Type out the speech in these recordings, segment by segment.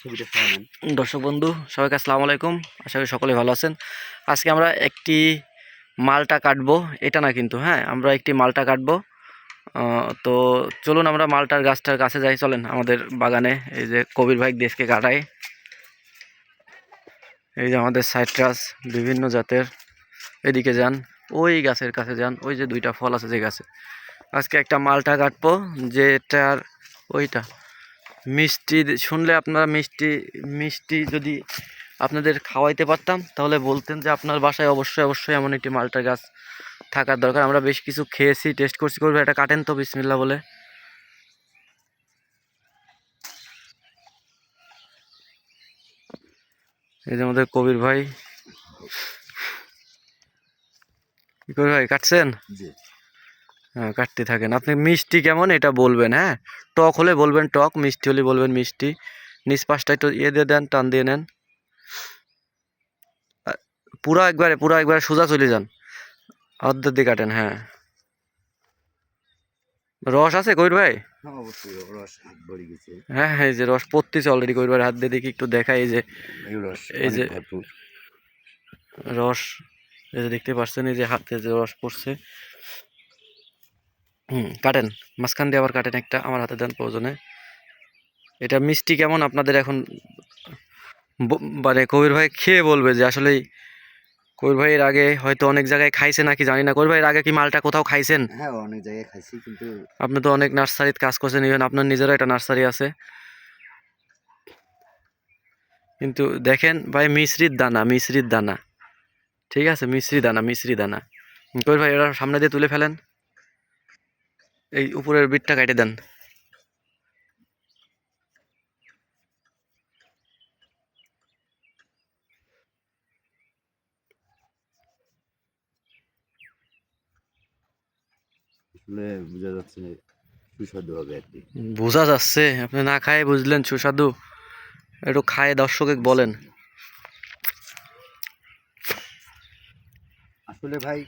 সরাই দর্শক বন্ধু, সবাইকে আসসালামু আলাইকুম। আশা করি সকলে ভালো আছেন। আজকে আমরা একটি মালটা কাটবো, এটা না কিন্তু হ্যাঁ আমরা একটি মালটা কাটবো। তো চলুন আমরা মালটার গাছটার কাছে যাই, চলেন আমাদের বাগানে। এই যে কবির ভাই দেশকে কাটাই এই যে আমাদের সাইট্রাস, বিভিন্ন জাতের। এদিকে যান, ওই গাছের কাছে যান, ওই যে দুইটা ফল আছে যে গাছে। আজকে একটা মালটা কাটবো, যেটার ওইটা মিষ্টি শুনলে আপনারা মিষ্টি মিষ্টি যদি আপনাদের খাওয়াইতে পারতাম, তাহলে বলতেন যে আপনার বাসায় অবশ্যই অবশ্যই এমন একটি মালটা গাছ থাকার দরকার। আমরা বেশ কিছু খেয়েছি, টেস্ট করছি। করব, এটা কাটেন তো বিসমিল্লা বলে। এই যে আমাদের কবির ভাই। কবির ভাই, কাটছেন? জি। হ্যাঁ কাটতে থাকেন। আপনি মিষ্টি কেমন এটা বলবেন হ্যাঁ? টক হলে বলবেন টক মিষ্টি হলে বলবেন মিষ্টি। নিচ পাশটা একটু ইয়ে দিয়ে দেন টান দিয়ে নেন। পুরা একবারে পুরা একবারে সোজা চলে যান। অর্ধেক দিয়ে কাটেন হ্যাঁ। রস আছে কইর ভাই? হ্যাঁ হ্যাঁ হ্যাঁ এই যে রস পড়তেছে অলরেডি কইর ভাই হাত দিয়ে দেখি একটু দেখাই এই যে। এই যে- রস এই যে দেখতে পাচ্ছেন এই যে হাতে যে রস পড়ছে। হুম কাটেন। মাঝখান দিয়ে আবার কাটেন একটা আমার হাতে দেন প্রয়োজনে। এটা মিষ্টি কেমন? আপনাদের এখন মানে কবির ভাই খেয়ে বলবে যে আসলে কবির ভাইয়ের আগে হয়তো অনেক জায়গায় খাইছে নাকি জানি না। কবির ভাইয়ের আগে কি মালটা কোথাও খাইছেন? হ্যাঁ অনেক জায়গায় খাইছি কিন্তু আপনি তো অনেক নার্সারিতে কাজ করছেন ইভেন আপনার নিজেরও একটা নার্সারি আছে। কিন্তু দেখেন ভাই মিশ্রির দানা মিশ্রির দানা। ঠিক আছে? মিশ্রি দানা মিশ্রি দানা। কবির ভাই এরা সামনে দিয়ে তুলে ফেলেন। এই উপরের বিটটা কেটে দেন। আসলে বোঝা যাচ্ছে সুস্বাদু হবে আর কি। বোঝা যাচ্ছে আপনি না খায় বুঝলেন সুস্বাদু। একটু খায় দর্শকে বলেন। আসলে ভাই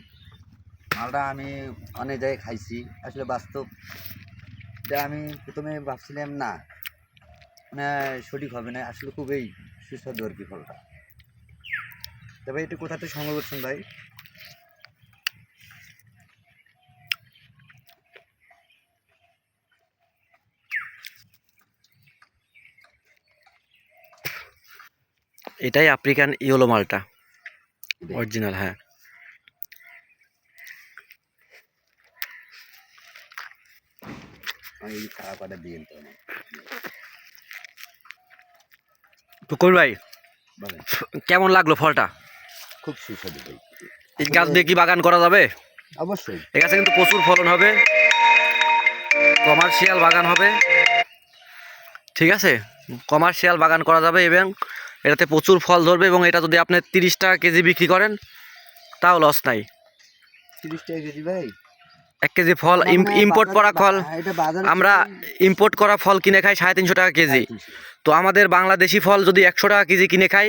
মালটা আমি অনেক জায়গায় খাইছি। আসলে বাস্তব যে আমি প্রথমে ভাবছিলাম না সঠিক হবে না। আসলে খুবই সুস্বাদু আর কি ফলটা। তবে এটা কোথা থেকে সংগ্রহ করছেন ভাই? এটাই আফ্রিকান ইয়েলো মালটা। অরিজিনাল হ্যাঁ। দিয়ে দিতে হবে তো ভাই বলেন। কেমন লাগল ফলটা? খুব সুস্বাদু ভাই। এই গাছ দিয়ে কি বাগান করা যাবে? অবশ্যই। এই গাছে কিন্তু প্রচুর ফলন হবে। কমার্শিয়াল বাগান হবে। ঠিক আছে? কমার্শিয়াল বাগান করা যাবে এবং এটাতে প্রচুর ফল ধরবে এবং এটা যদি আপনি তিরিশ টাকা কেজি বিক্রি করেন তাও লস নাই। তিরিশ টাকা কেজি ভাই? এক কেজি ফল ইম্পোর্ট করা ফল আমরা ইম্পোর্ট করা ফল কিনে খাই সাড়ে তিনশো টাকা কেজি। তো আমাদের বাংলাদেশি ফল যদি একশো টাকা কেজি কিনে খাই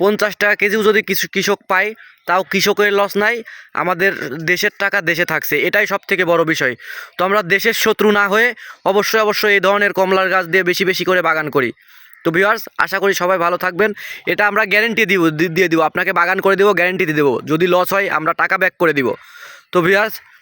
পঞ্চাশ টাকা কেজিও যদি কৃষক পায় তাও কৃষকের লস নাই আমাদের দেশের টাকা দেশে থাকছে এটাই সব থেকে বড় বিষয়। তো আমরা দেশের শত্রু না হয়ে অবশ্যই অবশ্যই এই ধরনের কমলার গাছ দিয়ে বেশি বেশি করে বাগান করি। তো ভিউয়ার্স আশা করি সবাই ভালো থাকবেন। এটা আমরা গ্যারেন্টি দিব দিয়ে দিব। আপনাকে বাগান করে দেবো গ্যারেন্টি দিয়ে দেবো। যদি লস হয় আমরা টাকা ব্যাক করে দিব। তো ভিউয়ার্স